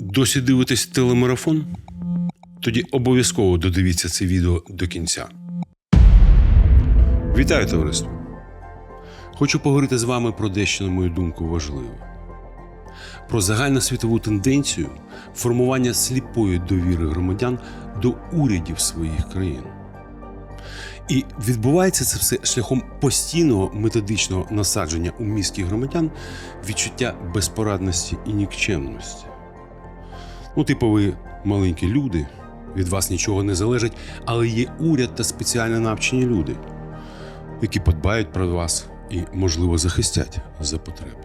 Досі дивитесь телемарафон? Тоді обов'язково додивіться це відео до кінця. Вітаю, товариство! Хочу поговорити з вами про дещо, на мою думку, важливе. Про загальносвітову тенденцію формування сліпої довіри громадян до урядів своїх країн. І відбувається це все шляхом постійного методичного насадження у мізки громадян відчуття безпорадності і нікчемності. Ну, типу, ви маленькі люди, від вас нічого не залежить, але є уряд та спеціально навчені люди, які подбають про вас і, можливо, захистять за потреби.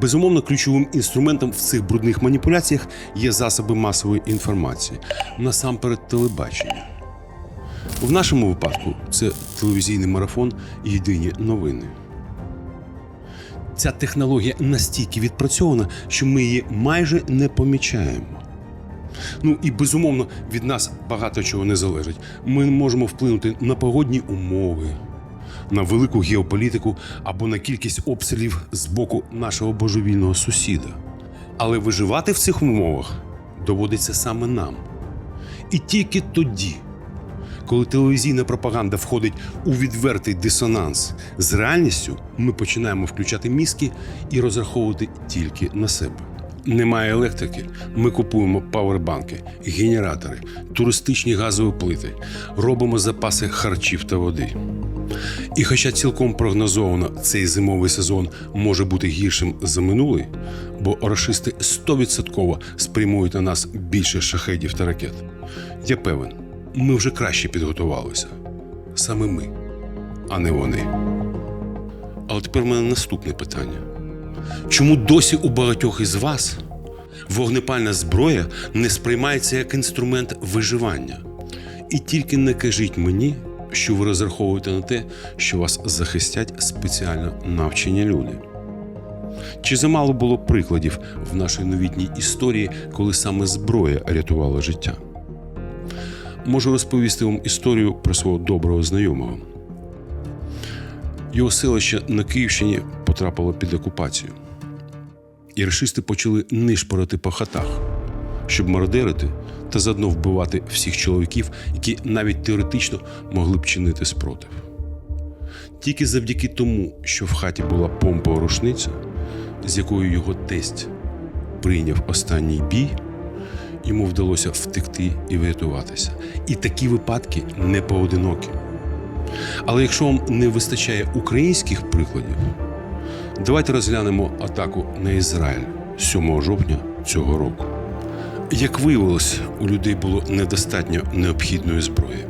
Безумовно, ключовим інструментом в цих брудних маніпуляціях є засоби масової інформації, насамперед телебачення. В нашому випадку це телевізійний марафон єдині новини. Ця технологія настільки відпрацьована, що ми її майже не помічаємо. Ну і безумовно від нас багато чого не залежить. Ми можемо вплинути на погодні умови, на велику геополітику або на кількість обстрілів з боку нашого божевільного сусіда. Але виживати в цих умовах доводиться саме нам. І тільки тоді, коли телевізійна пропаганда входить у відвертий дисонанс з реальністю, ми починаємо включати мізки і розраховувати тільки на себе. Немає електрики. Ми купуємо павербанки, генератори, туристичні газові плити, робимо запаси харчів та води. І хоча цілком прогнозовано цей зимовий сезон може бути гіршим за минулий, бо рашисти 100% спрямують на нас більше шахедів та ракет, я певен, ми вже краще підготувалися. Саме ми, а не вони. Але тепер в мене наступне питання. Чому досі у багатьох із вас вогнепальна зброя не сприймається як інструмент виживання? І тільки не кажіть мені, що ви розраховуєте на те, що вас захистять спеціально навчені люди. Чи замало було прикладів в нашій новітній історії, коли саме зброя рятувала життя? Можу розповісти вам історію про свого доброго знайомого. Його селище на Київщині потрапило під окупацію. І рашисти почали нишпорити по хатах, щоб мародерити та заодно вбивати всіх чоловіків, які навіть теоретично могли б чинити спротив. Тільки завдяки тому, що в хаті була помпова рушниця, з якою його тесть прийняв останній бій, йому вдалося втекти і врятуватися. І такі випадки не поодинокі. Але якщо вам не вистачає українських прикладів, давайте розглянемо атаку на Ізраїль 7 жовтня цього року. Як виявилось, у людей було недостатньо необхідної зброї,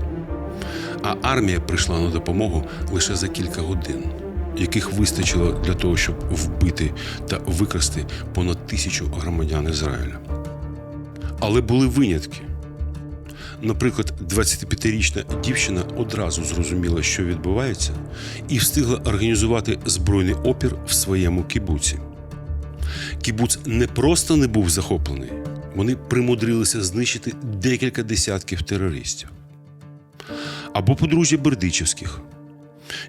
а армія прийшла на допомогу лише за кілька годин, яких вистачило для того, щоб вбити та викрасти понад тисячу громадян Ізраїля. Але були винятки. Наприклад, 25-річна дівчина одразу зрозуміла, що відбувається, і встигла організувати збройний опір в своєму кібуці. Кібуц не просто не був захоплений, вони примудрилися знищити декілька десятків терористів. Або подружжя Бердичевських,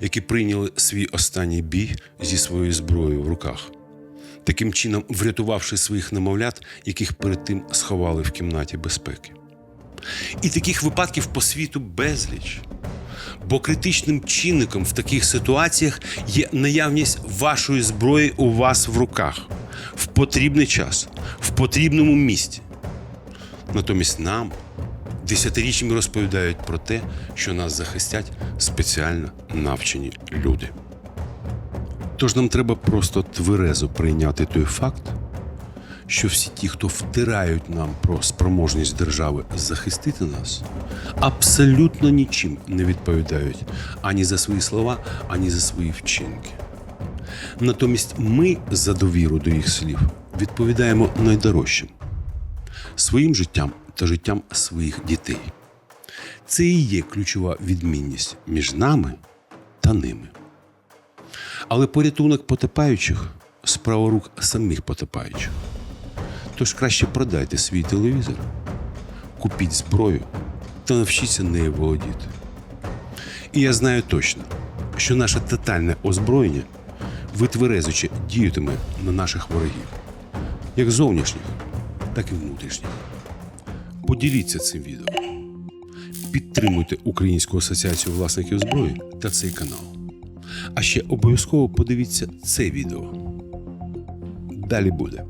які прийняли свій останній бій зі своєю зброєю в руках, таким чином врятувавши своїх немовлят, яких перед тим сховали в кімнаті безпеки. І таких випадків по світу безліч. Бо критичним чинником в таких ситуаціях є наявність вашої зброї у вас в руках в потрібний час, в потрібному місці. Натомість нам десятиріччями розповідають про те, що нас захистять спеціально навчені люди. Тож нам треба просто тверезо прийняти той факт, що всі ті, хто втирають нам про спроможність держави захистити нас, абсолютно нічим не відповідають ані за свої слова, ані за свої вчинки. Натомість ми за довіру до їх слів відповідаємо найдорожчим своїм життям та життям своїх дітей. Це і є ключова відмінність між нами та ними. Але порятунок потопаючих справа рук самих потопаючих. Тож краще продайте свій телевізор, купіть зброю та навчіться нею володіти. І я знаю точно, що наше тотальне озброєння витверезуче діятиме на наших ворогів, як зовнішніх, так і внутрішнє. Поділіться цим відео. Підтримуйте Українську асоціацію власників зброї та цей канал. А ще обов'язково подивіться це відео. Далі буде.